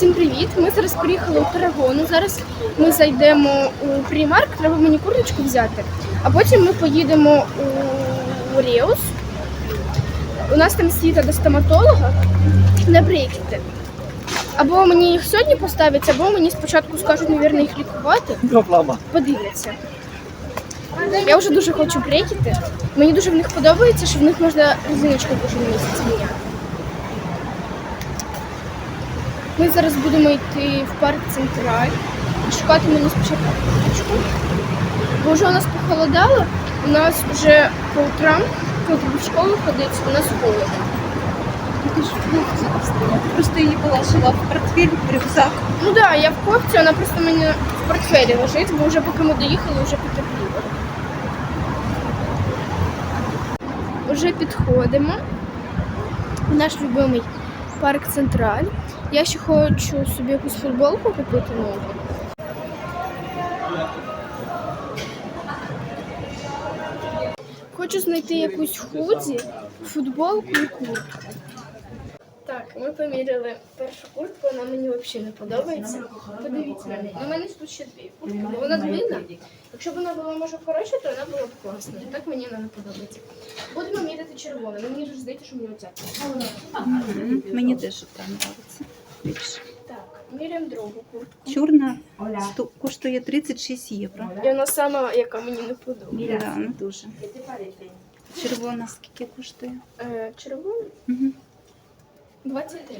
Всім привіт! Ми зараз приїхали у Тарагону. Зараз ми зайдемо у примарк, треба мені курточку взяти. А потім ми поїдемо у Реус. У нас там світа до стоматолога на брекети. Або мені їх сьогодні поставлять, або мені спочатку скажуть, мабуть, їх лікувати. Подивляться. Я вже дуже хочу брекети. Мені дуже в них подобається, що в них можна резиночку кожен місяць міняти. Ми зараз будемо йти в парк Централь і шукати мені спочатку курточку. Бо вже у нас похолодало, у нас вже по утрам, коли в школу ходити, у нас холодно. Просто її положила в портфель, в рюкзак. Ну так, да, я в кофті, вона просто в мене в портфелі лежить, бо вже поки ми доїхали, вже потепліло. Вже підходимо. в Наш любимий парк Централь. Я ще хочу собі якусь футболку купити нову. Хочу знайти якусь худі, футболку і куртку. Так, ми поміряли першу куртку, вона мені взагалі не подобається. Подивіться на неї. У мене тут ще дві куртки, бо вона длинна. Якщо б вона була може коротша, то вона була б класна. Так мені вона не подобається. Будемо міряти червону. Мені дуже здається, що мені оця. Мені теж та подобається. більше. Так, міряємо другу куртку. Чорна сто- коштує 36 євро. І вона сама, яка мені не подобається. Да, не дуже. Червона скільки коштує? Е, червона. 23.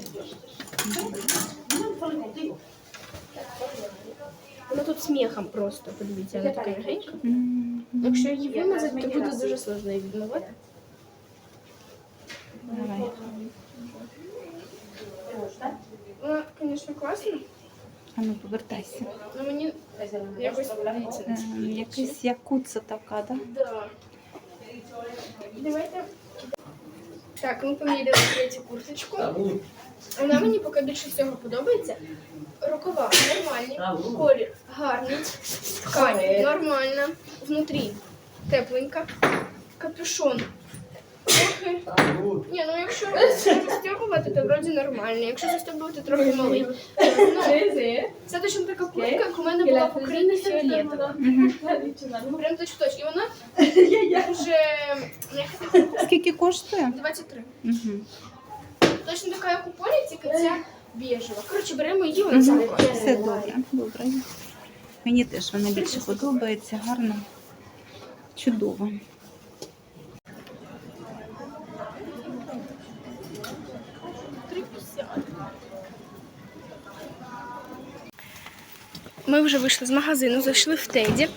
Вона тут сміхом просто, подивіться, вона така легенька. Якщо її вимазати, то буде дуже сложно її відмивати. Давай. Вона, звісно, класна, А ну повертайся. але мені якось подивіться. Е, якась якуца така, да? Да. Давайте. Так, ми поміряли третю курточку. Вона мені поки більше всього подобається. Рукава нормальні, колір гарний, ткань нормальна, внутрі тепленька, капюшон. Трохи. Ні, ну якщо застягувати, то вроді нормально. Якщо застягувати, трохи малий. Ну, це точно така куртка, як у мене була в Україні фіолетова. Прям точно точно. І вона вже Скільки коштує? 23. Угу. Точно така, як у полі, тільки ця біжева. Коротше, беремо її, саме Все добре, добре. Мені теж вона більше подобається, гарно. Чудово. Ми вже вийшли з магазину, зайшли в Теді.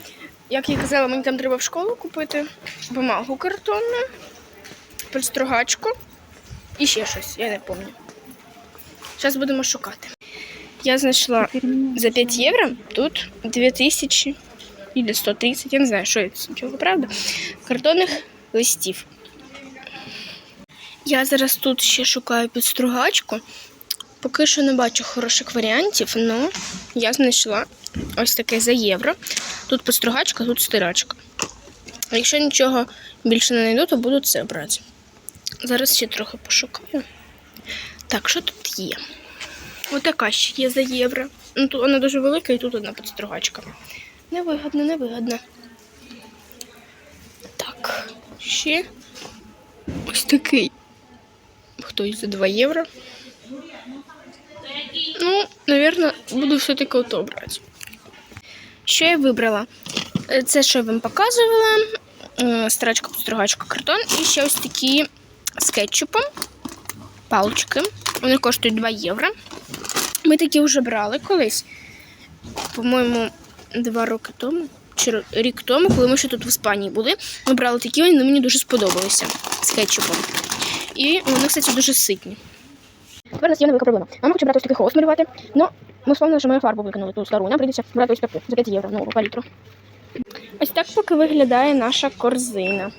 Як я казала, мені там треба в школу купити бумагу картонну, пристругачку і ще щось, я не пам'ятаю. Зараз будемо шукати. Я знайшла за 5 євро тут 2000 или 130, я не знаю, що це, чого правда, картонних листів. Я зараз тут ще шукаю підстругачку. Поки що не бачу хороших варіантів, але я знайшла ось таке за євро. Тут підстругачка, тут стирачка. Якщо нічого більше не знайду, то буду це брати. Зараз ще трохи пошукаю. Так, що тут є? Отака ще є за євро. Ну, тут вона дуже велика і тут одна підстругачка. Невигодно, невигодно. Так, ще ось такий. Хтось за 2 євро. Ну, наверное, буду все-таки ото брати. Що я вибрала? Е, Це, що я вам показувала. Е, Старачка, підстругачка, картон. І ще ось такі з кетчупом. Палички. Вони коштують 2 євро. Ми такі вже брали колись. По-моєму, два роки тому. Чи рік тому, коли ми ще тут в Іспанії були. Ми брали такі, вони мені дуже сподобалися з кетчупом. І вони, кстати, дуже ситні. Тепер у нас є невелика проблема. Мама хоче брати ось такий холст малювати, але ми вспомнили, що ми фарбу викинули ту стару. Нам прийдеться брати ось таку за 5 євро нову палітру. Ось так поки виглядає наша корзина.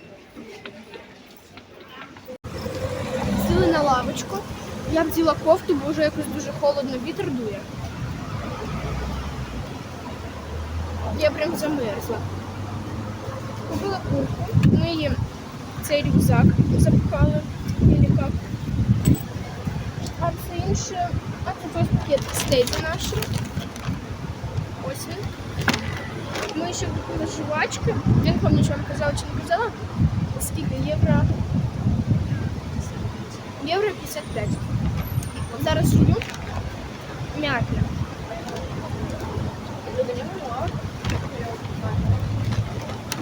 Сіли на лавочку. Я вділа кофту, бо вже якось дуже холодно, вітер дує. Я прям замерзла. Купила куртку. Ми її цей рюкзак запхали. Или як? А це інше. А тут ось пакет стейки наші. Ось він. Ми ще купили жувачки. Я не пам'ятаю, що вам казала чи не казала. Скільки євро? Євро 55. Зараз жую. М'ятна.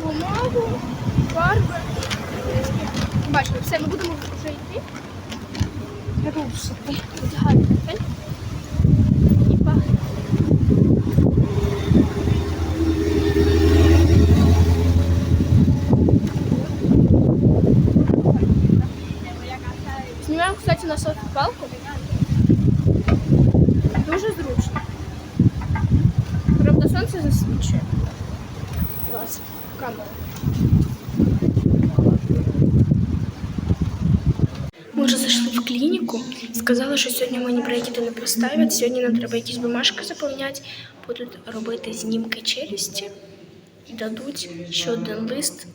Бумагу, фарби. Бачите, все, ми будемо вже йти. Рушити. Тут гарний готель. І пахне. Знімаємо, кстати, на палку. Дуже зручно. Правда, сонце засвічує. Клас. Камера. Сказали, що сьогодні мені брекети не поставлять. Сьогодні нам треба якісь бумажки заповняти. Будуть робити знімки челюсті і дадуть ще один лист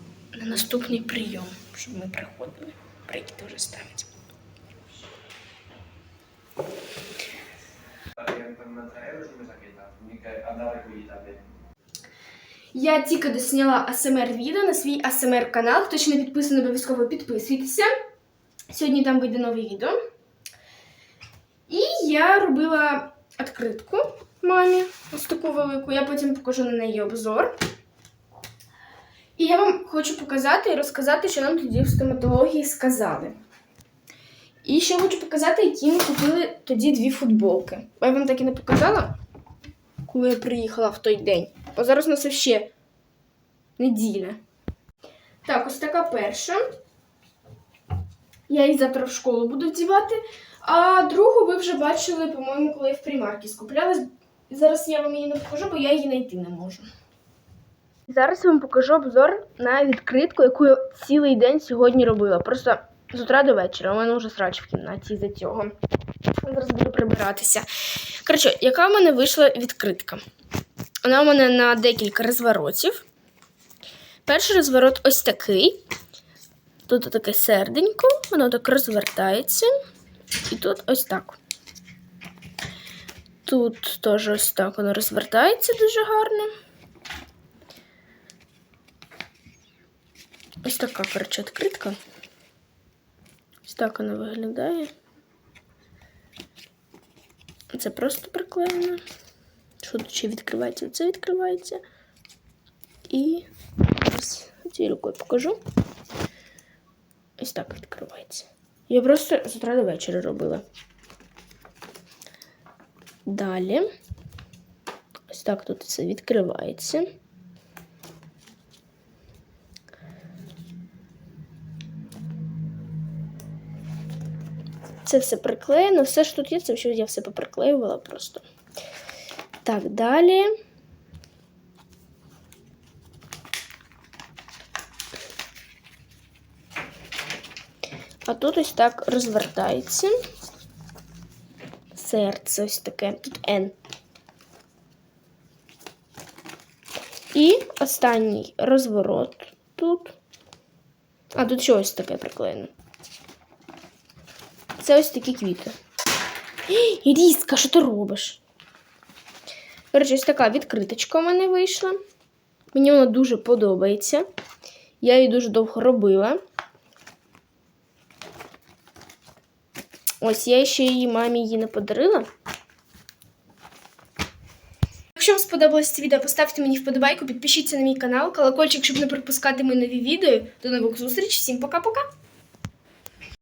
на наступний прийом, щоб ми приходили. Брекети вже ставлять. Я тільки досняла АСМР відео на свій АСМР канал. Хто ще не підписаний, обов'язково підписуйтеся. Сьогодні там вийде нове відео. І я робила відкритку мамі, ось таку велику. Я потім покажу на неї обзор. І я вам хочу показати і розказати, що нам тоді в стоматології сказали. І ще хочу показати, які ми купили тоді дві футболки. Бо я вам так і не показала, коли я приїхала в той день. Бо зараз у нас ще неділя. Так, ось така перша. Я її завтра в школу буду вдівати. А другу ви вже бачили, по-моєму, коли я в примарки скуплялась. Зараз я вам її не покажу, бо я її знайти не можу. Зараз я вам покажу обзор на відкритку, яку я цілий день сьогодні робила. Просто з утра до вечора. У мене вже срач в кімнаті за цього. Зараз буду прибиратися. Коротше, яка в мене вийшла відкритка? Вона у мене на декілька розворотів. Перший розворот ось такий. Тут таке серденько, воно так розвертається. І тут ось так. Тут теж ось так воно розвертається дуже гарно. Ось така, коротше, відкритка. Ось так вона виглядає. Це просто приклеєно. Що тут ще відкривається? Це відкривається. І ось цією рукою покажу. Ось так відкривається. Я просто з утра до вечора робила. Далі. Ось так тут це відкривається. Це все приклеєно. Все, що тут є, це я все поприклеювала просто. Так, далі. А тут ось так розвертається. Серце ось таке. Тут N. І останній розворот тут. А, тут ще ось таке приклеєно. Це ось такі квіти. Різка, що ти робиш? Коротше, ось така відкриточка у мене вийшла. Мені вона дуже подобається. Я її дуже довго робила. Ось я ще її мамі її не подарила. Якщо вам сподобалось це відео, поставте мені вподобайку, підпишіться на мій канал, колокольчик, щоб не пропускати мої нові відео. До нових зустрічей. Всім пока-пока!